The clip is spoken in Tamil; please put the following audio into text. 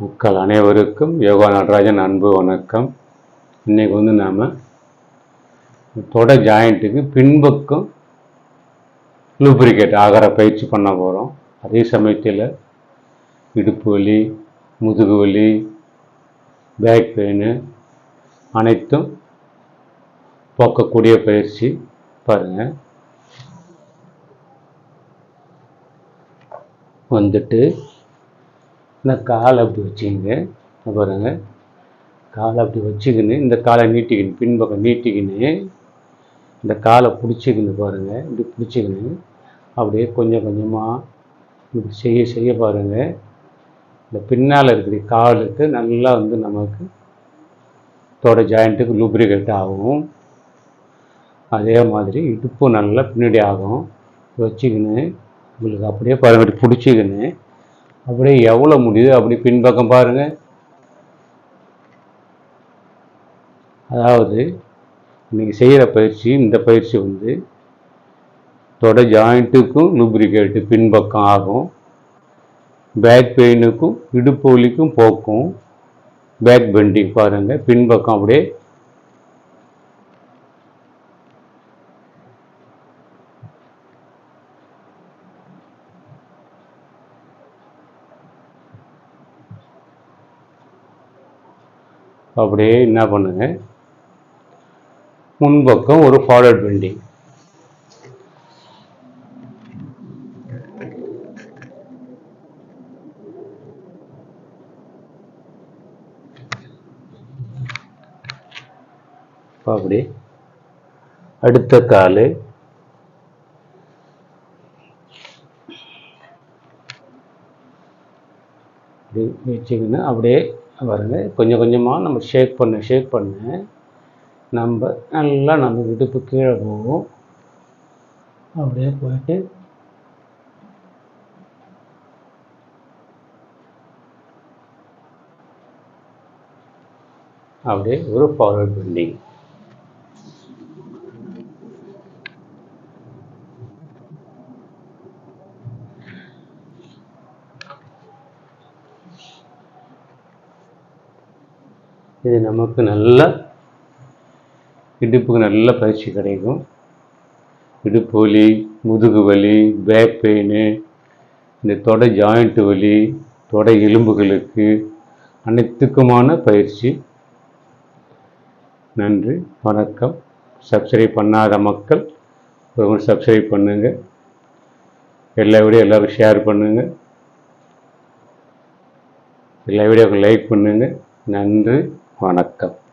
மக்கள் அனைவருக்கும் யோகா நடராஜன் அன்பு வணக்கம். இன்றைக்கி வந்து நாம் தொடை ஜாயிண்ட்டுக்கு பின்பக்கம் லூப்ரிகேட் ஆகிற பயிற்சி பண்ண போகிறோம் அதே சமயத்தில் இடுப்பு வலி முதுகு வலி பேக் பெயின் அனைத்தும் போக்கக்கூடிய பயிற்சி பாருங்கள் வந்துட்டு இந்த காலை அப்படி வச்சுக்கிங்க பாருங்க. காலை அப்படி வச்சுக்கின்னு இந்த காலை நீட்டிக்கின்னு பின்பக்கம் நீட்டிக்கின்னு இந்த காலை பிடிச்சிக்கின்னு பாருங்கள் இப்படி பிடிச்சிக்கின்னு அப்படியே கொஞ்சம் கொஞ்சமாக இப்படி செய்ய செய்ய பாருங்கள் இந்த பின்னால் இருக்கிற காலுக்கு நல்லா வந்து நமக்கு தோட ஜாயிண்ட்டுக்கு லூப்ரிகேட் ஆகும். அதே மாதிரி இடுப்பும் நல்லா பின்னாடி ஆகும். வச்சுக்கின்னு உங்களுக்கு அப்படியே பாருங்கள் பிடிச்சிக்கின்னு அப்படியே எவ்வளோ முடியுது? அப்படி பின்பக்கம் பாருங்கள் அதாவது இன்றைக்கி செய்கிற பயிற்சி இந்த பயிற்சி வந்து தொட ஜாயிண்ட்டுக்கும் லூப்ரிகேட்டு பின்பக்கம் ஆகும். பேக் பெயினுக்கும் இடுப்பு வலிக்கும் போக்கும். பேக் பெண்டிங் பாருங்கள் பின்பக்கம் அப்படியே அப்படியே என்ன பண்ணுங்க? முன்பக்கம் ஒரு ஃபார்வர்ட் பெண்டிங் அப்படி அடுத்த காலு. வச்சுக்கின்னு அப்படியே பாருங்க. கொஞ்சம் கொஞ்சமாக நம்ம ஷேக் பண்ண ஷேக் பண்ண. நம்ம நல்லா நம்ம இடுப்பு கீழே போகும். அப்படியே போயிட்டு அப்படியே ஒரு ஃபார்வர்ட் பெண்டிங் இது நமக்கு நல்ல இடுப்புக்கு நல்ல பயிற்சி கிடைக்கும். இடுப்பு வலி முதுகு வலி பேக் பெயின் இந்த தொடை ஜாயிண்ட் வலி தொடை எலும்புகளுக்கு அனைத்துக்குமான பயிற்சி. நன்றி வணக்கம். சப்ஸ்கிரைப் பண்ணாத மக்கள் ஒரு சப்ஸ்கிரைப் பண்ணுங்கள் எல்லா வீடியோ எல்லோரும் ஷேர் பண்ணுங்கள் எல்லா வீடியோக்கும் லைக் பண்ணுங்கள் நன்றி. வணக்கம்.